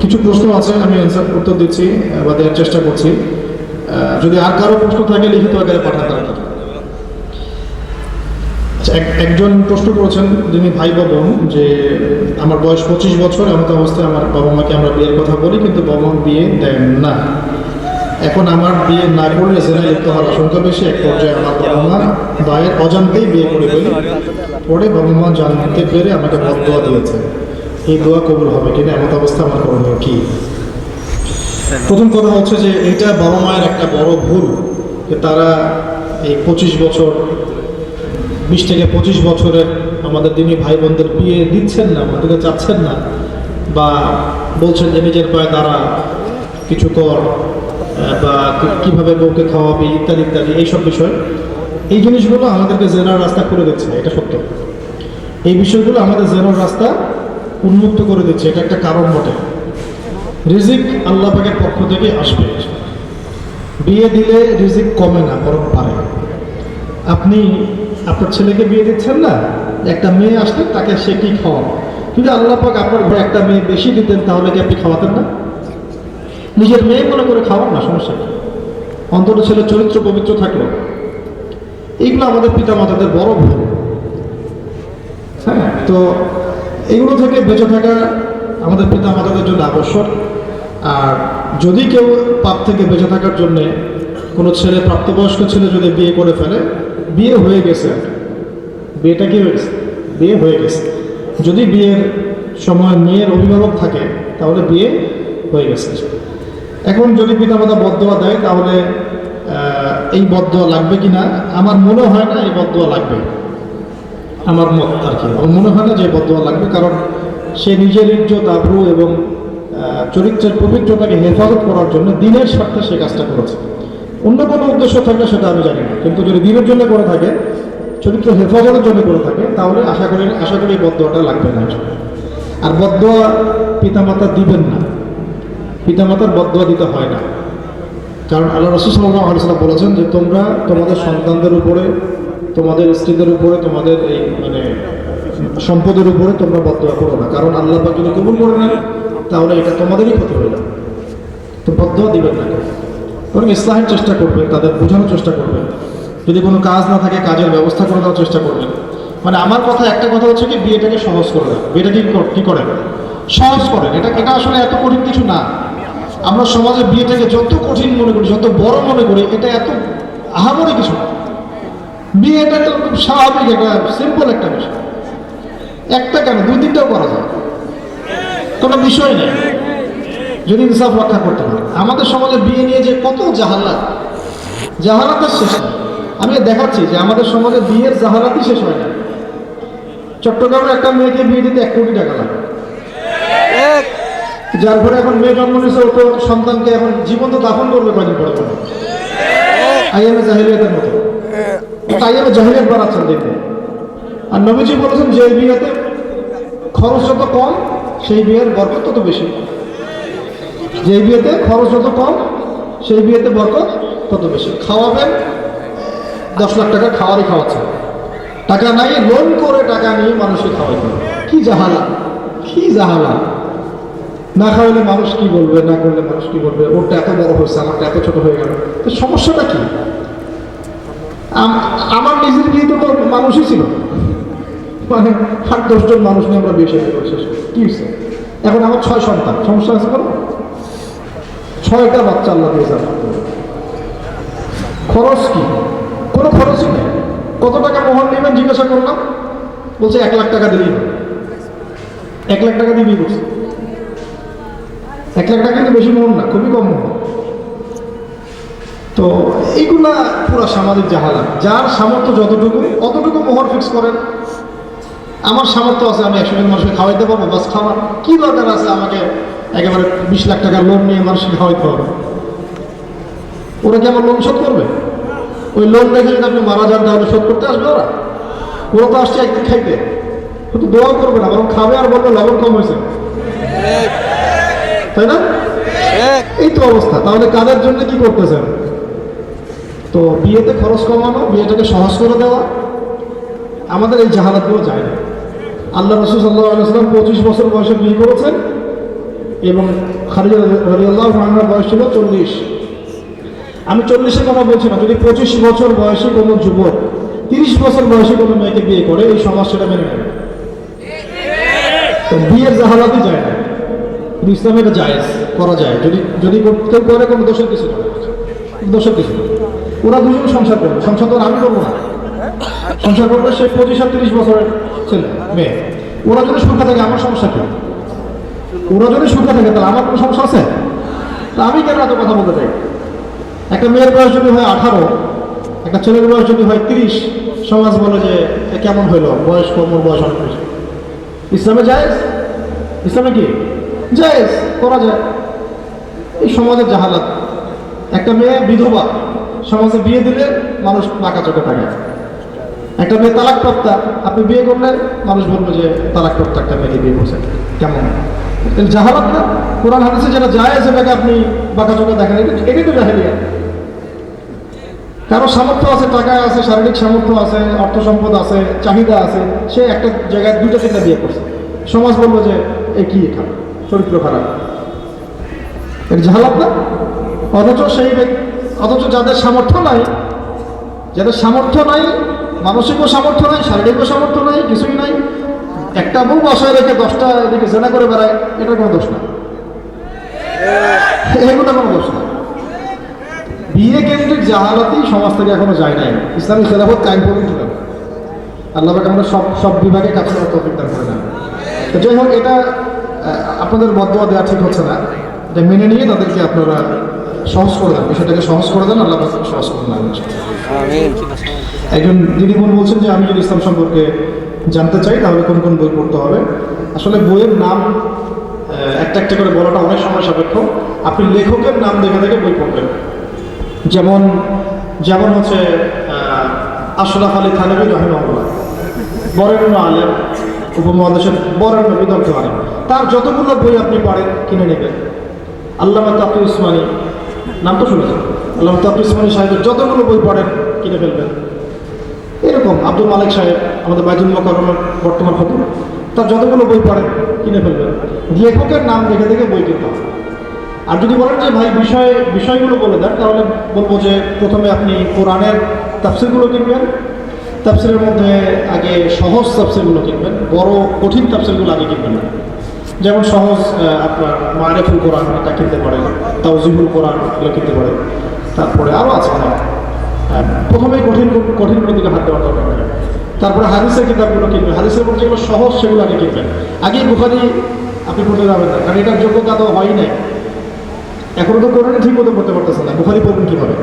কিছু প্রশ্ন আছে আমি অ্যান্সার উত্তর দিচ্ছি বা দেওয়ার চেষ্টা করছি। যদি আর কারও প্রশ্ন থাকে লিখিত আকারে পাঠান তারা আচ্ছা, এক- একজন প্রশ্ন করেছেন যিনি ভাই বা বোন যে আমার বয়স পঁচিশ বছর এমন অবস্থায় আমার বাবা মাকে আমরা বিয়ের কথা বলি কিন্তু বাবা মা বিয়ে দেন না। এখন আমার বিয়ে না করলে জেনায় লিপ্ত হওয়ার আশঙ্কা বেশি এক পর্যায়ে আমার বাবা মা ভাইয়ের অজান্তেই বিয়ে করে ফেলি। পরে বাবা মা জানতে পেরে আমাকে বদোয়া দিয়েছে এই দোয়া কবুল হবে কিনা এমন অবস্থা আমার করণীয় কি? প্রথম কথা হচ্ছে যে এটা বাবা মায়ের একটা বড় ভুল যে তারা এই পঁচিশ বছর, বিশ থেকে পঁচিশ বছরের আমাদের দিনী ভাই বোনদের বিয়ে দিচ্ছেন না আমাদেরকে চাচ্ছেন না, বা বলছেন যে নিজের পায়ে দাঁড়া, কিছু কর বা কীভাবে বউকে খাওয়াবি, ইত্যাদি ইত্যাদি, এইসব বিষয়। এই জিনিসগুলো আমাদেরকে জেনার রাস্তা করে দিচ্ছে, এটা সত্য। এই বিষয়গুলো আমাদের জেনার রাস্তা উন্মুক্ত করে দিচ্ছে, এটা একটা কারণ বটে। রিজিক আল্লাহ পাকের পক্ষ থেকে আসবে। বিয়ে দিলে রিজিক কমে না, বরং পারে আপনি আপনার ছেলেকে বিয়ে দিচ্ছেন না, একটা মেয়ে আসলে তাকে সে কি খাওয়ান কিন্তু আল্লাহ পাক আপনার ঘরে একটা মেয়ে বেশি দিতেন, তাহলে কি আপনি খাওয়াতেন না? নিজের মেয়ে মনে করে খাওয়ান না, সমস্যা কি? অন্তত ছেলে চরিত্র পবিত্র থাকল। এইগুলো আমাদের পিতা মাতাদের বড় ভুল। হ্যাঁ তো এগুলো থেকে বেঁচে থাকা আমাদের পিতা মাতাদের জন্য আবশ্যক। আর যদি কেউ পাপ থেকে বেঁচে থাকার জন্যে কোনো ছেলে, প্রাপ্তবয়স্ক ছেলে যদি বিয়ে করে ফেলে, বিয়ে হয়ে গেছে। বিয়েটা কি হয়ে গেছে? বিয়ে হয়ে গেছে। যদি বিয়ের সময় মেয়ের অভিভাবক থাকে, তাহলে বিয়ে হয়ে গেছে। এখন যদি পিতামাতা বদোয়া দেয়, তাহলে এই বদোয়া লাগবে কি না আমার মনে হয় না এই বদোয়া লাগবে। আমার মত আর কি। আমার মনে হয় না যে বদোয়া লাগবে, কারণ সে নিজের ইজ্জত, আব্রু এবং চরিত্রের পবিত্রতাকে হেফাজত করার জন্য দিনের স্বার্থে সে কাজটা করেছে। অন্য কোনো উদ্দেশ্য থাকলে সেটা আমি জানি না। কিন্তু যদি দিনের জন্য করে থাকে, চরিত্র হেফাজতের জন্য করে থাকে, তাহলে আশা করি আশা করি বদোয়াটা লাগবে না আর বদোয়া পিতামাতা দিবেন না। পিতামাতার বদোয়া দিতে হয় না। কারণ আল্লাহ রসুল সাল্লাহ আলিয়াল্লাম বলেছেন যে তোমরা তোমাদের সন্তানদের উপরে তোমাদের স্ত্রীদের উপরে, তোমাদের এই মানে সম্পদের উপরে তোমরা বদয়া করো না। কারণ আল্লাহ পাক যদি কবুল করে নেন, তাহলে এটা তোমাদেরই ক্ষতি হয়ে যাবে। তো বদয়া দিবেন না বরং ইসলাহের চেষ্টা করবেন, তাদের বোঝানোর চেষ্টা করবেন। যদি কোনো কাজ না থাকে, কাজের ব্যবস্থা করে দেওয়ার চেষ্টা করবেন। মানে আমার কথা, একটা কথা হচ্ছে কি, বিয়েটাকে সহজ করে দেন। বিয়েটা কি কর- কি করেন? সহজ করেন। এটা এটা আসলে এত কঠিন কিছু না। আমরা সমাজে বিয়েটাকে যত কঠিন মনে করি, যত বড় মনে করি, এটা এত আহামরি কিছু না। বিয়েটা তো খুব স্বাভাবিক একটা সিম্পল একটা বিষয়। একটা কেন? দুই তিনটাও করা যায়। কোনো বিষয় নেই। যদি ইনসাফ রক্ষা করতে পারে। আমাদের সমাজে বিয়ে নিয়ে যে কত জাহালাত জাহালাতের শেষ আমি দেখাচ্ছি যে আমাদের সমাজে বিয়ের জাহালাতই শেষ হয় না। চট্টগ্রামে একটা মেয়েকে বিয়ে দিতে এক কোটি টাকা লাগে। যার ঘরে এখন মেয়ে জন্ম নিয়েছে ও তো সন্তানকে এখন জীবন্ত দাফন করবে কয়দিন পরে পরে আইএমএ জাহিলিয়াতের মতো। আইএমএ জাহিলিয়াত বাড়াচ্ছেন দেখতে আর নবীজি বলেছেন যে বিয়েতে খরচ যত কম, সেই বিয়ের বরকত তত বেশি। যে বিয়েতে খরচ যত কম, সেই বিয়েতে বরকত তত বেশি। খাওয়াবেন, দশ লাখ টাকা খাওয়ারই খাওয়াচ্ছেন। টাকা নাই, লোন করে টাকা নিয়ে মানুষকে খাওয়াইতে কি জাহালা কি জাহালা। না খাওয়ালে মানুষ কি বলবে, না করলে মানুষ কি বলবে? ওরটা এত বড় হয়েছে, আমারটা এত ছোট হয়ে গেল। তো সমস্যাটা কি? আমার নিজের বিয়ে তো মানুষই ছিল। মানে আট দশজন মানুষ নিয়ে আমরা করি। কি এখন আমার ছয় সন্তান। সমস্যা আছে কোনো? ছয়টা বাচ্চা আল্লাহ দিয়েছে। খরচ কি? কোনো খরচই নেই। কত টাকা মোহর নেবেন জিজ্ঞাসা করলাম। বলছে এক লাখ টাকা দিলেই এক লাখ টাকা দিয়ে করছে এক লাখ টাকা কিন্তু বেশি মোহর না, খুবই কম মোহর। তো এইগুলা পুরো সামাজিক জাহালা যার সামর্থ্য যতটুকু অতটুকু মোহর ফিক্স করেন। আমার সামর্থ্য আছে, আমি একশো জন মানুষকে খাওয়াইতে পারব, বাস খাওয়ার কি দরকার আছে আমাকে একেবারে বিশ লাখ টাকা লোন নিয়ে মানুষকে খাওয়াইতে হবে? ওরা কি আমার লোন শোধ করবে? ওই লোন দেখে যদি আপনি মারা যান তাহলে শোধ করতে আসবে ওরা? ওরা তো আসছে একদিন খাইতে। কিন্তু দোয়া করবে না বরং খাবে আর বলবে লবণ কম হয়েছে। তাই না? এই তো অবস্থা। তাহলে কাদের জন্য কি করতেছেন? তো বিয়েতে খরচ কমানো, বিয়েটাকে সহজ করে দেওয়া, আমাদের এই জাহালাতগুলো যায় না। আল্লাহ রসুল সাল্লাহ আলাইসাল্লাম পঁচিশ বছর বয়সে বিয়ে করেছেন এবং রাজিয়াল্লাহ আনহার বয়স ছিল চল্লিশ। আমি চল্লিশের কথা বলছি না, যদি পঁচিশ বছর বয়সী কোনো যুবক তিরিশ বছর বয়সে কোনো মেয়েকে বিয়ে করে, এই সমাজ সেটা মেনে তো বিয়ের জাহালাতই যায় না। কিন্তু ইসলামে এটা করা যায়। যদি যদি কেউ করে কোনো দোষের কিছু না। দোষের কিছু না। ওরা দুজন সংসার করবে। সংসার তো আমি করব না। সংসার করবে সে পঁচিশ আর তিরিশ বছরের ছেলে, মেয়ে। ওরা যদি সুখে থাকে, আমার সমস্যা কি? ওরা যদি সুখে থাকে, তাহলে আমার কোনো সমস্যা আছে? তা আমি কেন এত কথা বলতে চাই? একটা মেয়ের বয়স যদি হয় আঠারো, একটা ছেলের বয়স যদি হয় তিরিশ, সমাজ বলে যে কেমন হইল? বয়স কম ওর বয়স অনেক বেশি। ইসলামে জায়েজ? ইসলামে কি? জায়েজ, করা যায়। এই সমাজের জাহালাত। একটা মেয়ে বিধবা সমাজে বিয়ে দিলে মানুষ বাঁকা চোখে থাকে একটা মেয়ে তালাক প্রাপ্তা আপনি বিয়ে করলে মানুষ বলবে যে তালাক প্রাপ্তা একটা মেয়েকে বিয়ে করছেন কেমন? জাহালাত না? কোরআন হাদিসে যেটা যায় সেটাকে আপনি বাঁকা চোখে দেখেন। এটা এটাই তো জাহেলিয়া কারও সামর্থ্য আছে, টাকা আছে, শারীরিক সামর্থ্য আছে, অর্থ সম্পদ আছে, চাহিদা আছে, সে একটা জায়গায় দুইটা তিনটা বিয়ে করছে। সমাজ বলব যে এ কি খারাপ চরিত্র খারাপ। এর জাহালাত না? অথচ সেই ব্যক্তি অথচ যাদের সামর্থ্য নাই, যাদের সামর্থ্য নাই, মানসিকও সামর্থ্য নাই, শারীরিকও সামর্থ্য নাই, কিছুই নাই, একটা বউ বাসায় রেখে দশটা এদিকে জেনা করে বেড়ায়, এটার কোনো দোষ না এগুলো কোনো দোষ না বিয়ে কেন্দ্রিক জাহালাতই সমাজ থেকে এখনও যায় নাই। ইসলামী খেলাফত কায়েম পর্যন্ত আল্লাহ আমরা সব সব বিভাগে কাজ করার তৌফিক দান করে যাই হোক, এটা আপনাদের বদয়া দেওয়া ঠিক হচ্ছে না। এটা মেনে নিয়ে তাদেরকে আপনারা সহজ করে দেন বিষয়টাকে সহজ করে দেন আল্লাহ সহজ করে দেন। একজন দিদি বোন বলছেন যে আমি যদি ইসলাম সম্পর্কে জানতে চাই তাহলে কোন কোন বই পড়তে হবে? আসলে বইয়ের নাম একটা একটা করে বলাটা অনেক সময় সাপেক্ষ। আপনি লেখকের নাম দেখে দেখে বই পড়বেন। যেমন যেমন হচ্ছে আশরাফ আলী থানবী রহিমউল্লাহ বরেণ্য আলেম উপমহাদেশের বরেণ্য বিদগ্ধ আলেম। তার যতগুলো বই আপনি পারেন কিনে নেবেন। আল্লাহ তাকু ইসমানী নাম তো শুনেছেন। আল্লামা তাকু ইসমানী সাহেবের যতগুলো বই পড়েন, কিনে ফেলবেন। এরকম আব্দুল মালিক সাহেব, আমাদের বাইতুল মকরমের বর্তমান খবর তার যতগুলো বই পড়েন, কিনে ফেলবেন। লেখকের নাম দেখে দেখে বই কিনতে আর যদি বলেন যে, ভাই, বিষয় বিষয়গুলো বলে দেন, তাহলে বলব যে, প্রথমে আপনি কোরআনের তাফসিরগুলো কিনবেন। তাফসিরের মধ্যে আগে সহজ তাফসিরগুলো কিনবেন, বড় কঠিন তাফসিরগুলো আগে কিনবেন। না যেমন সহজ আপনার মারেফুল কোরআন এটা কিনতে পারেন তাওজিবুল কোরআন এগুলো কিনতে পারেন তারপরে আরও আছে হ্যাঁ, প্রথমেই কঠিন কঠিনগুলোর দিকে হাত দেওয়ার দরকার। তারপরে হাদিসের কিতাবগুলো কিনবেন। হাদিসের মধ্যে যেগুলো সহজ সেগুলো আগে কিনবেন। আগে বুখারি আপনি পড়তে যাবেন না কারণ এটার যোগ্যতা তো হয়ই নাই। এখনও তো কোরআনে ঠিক মতো পড়তে পারতেছেন না। বুখারি পড়বেন কীভাবে?